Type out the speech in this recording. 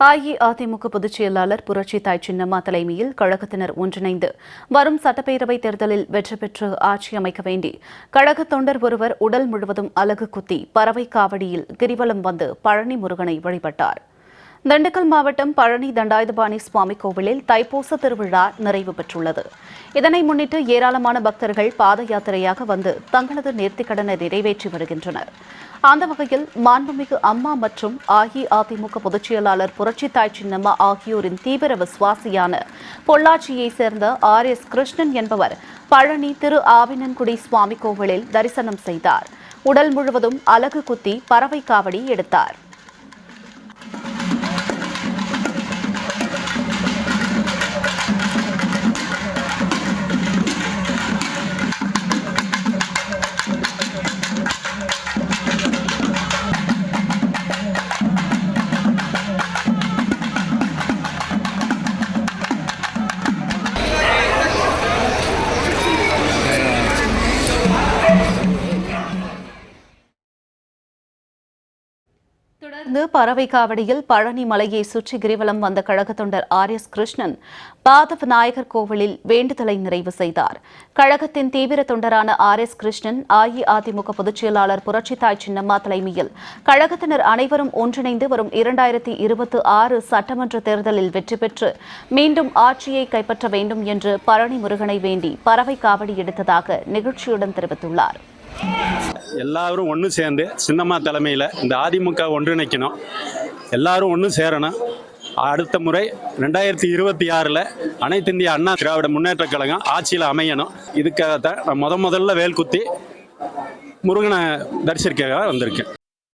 அஇஅதிமுக பொதுச் செயலாளர் புரட்சி தாய் சின்னம்மா தலைமையில் கழகத்தினர் ஒன்றிணைந்து வரும் சட்டப்பேரவைத் தேர்தலில் வெற்றி பெற்று ஆட்சி அமைக்க வேண்டி கழக தொண்டர் ஒருவர் உடல் முழுவதும் அலகு குத்தி பறவை காவடியில் கிரிவலம் வந்து பழனி முருகனை வழிபட்டார். திண்டுக்கல் மாவட்டம் பழனி தண்டாயுதபாணி சுவாமி கோவிலில் தைப்பூச திருவிழா நிறைவு பெற்றுள்ளது. இதனை முன்னிட்டு ஏராளமான பக்தர்கள் பாத யாத்திரையாக வந்து தங்களது நேர்த்திக்கடனை நிறைவேற்றி வருகின்றனர். அந்த வகையில் மாண்புமிகு அம்மா மற்றும் அஇஅதிமுக பொதுச் செயலாளர் புரட்சித்தாய் சின்னம்மா ஆகியோரின் தீவிர விசுவாசியான பொள்ளாச்சியைச் சேர்ந்த ஆர் எஸ் கிருஷ்ணன் என்பவர் பழனி திரு ஆவினன்குடி சுவாமி கோவிலில் தரிசனம் செய்தார். உடல் முழுவதும் அலகு குத்தி பறவை காவடி எடுத்தார். தொடர்ந்து பறவை காவடியில் பழனி மலையை சுற்றி கிரிவலம் வந்த கழக தொண்டர் ஆர் எஸ் கிருஷ்ணன் பாதவ நாயகர் கோவிலில் வேண்டுதலை நிறைவு செய்தார். கழகத்தின் தீவிர தொண்டரான ஆர் எஸ் கிருஷ்ணன் அஇஅதிமுக பொதுச் செயலாளர் புரட்சித்தாய் சின்னம்மா தலைமையில் கழகத்தினர் அனைவரும் ஒன்றிணைந்து வரும் இரண்டாயிரத்தி இருபத்தி ஆறு சட்டமன்ற தேர்தலில் வெற்றி பெற்று மீண்டும் ஆட்சியை கைப்பற்ற வேண்டும் என்று பழனி முருகனை வேண்டி பறவை காவடி எடுத்ததாக நிகழ்ச்சியுடன் தெரிவித்துள்ளார். எல்லாரும் ஒன்று சேர்ந்து சின்னம்மா தலைமையில் இந்த அதிமுக ஒன்றிணைக்கணும். எல்லாரும் ஒன்று சேரணும். அடுத்த முறை ரெண்டாயிரத்தி இருபத்தி ஆறில் அனைத்து இந்திய அண்ணா திராவிட முன்னேற்றக் கழகம் ஆட்சியில் அமையணும். இதுக்காகத்தான் நான் முத முதல்ல வேல்குத்தி முருகனை தரிசிக்க வந்திருக்கேன்.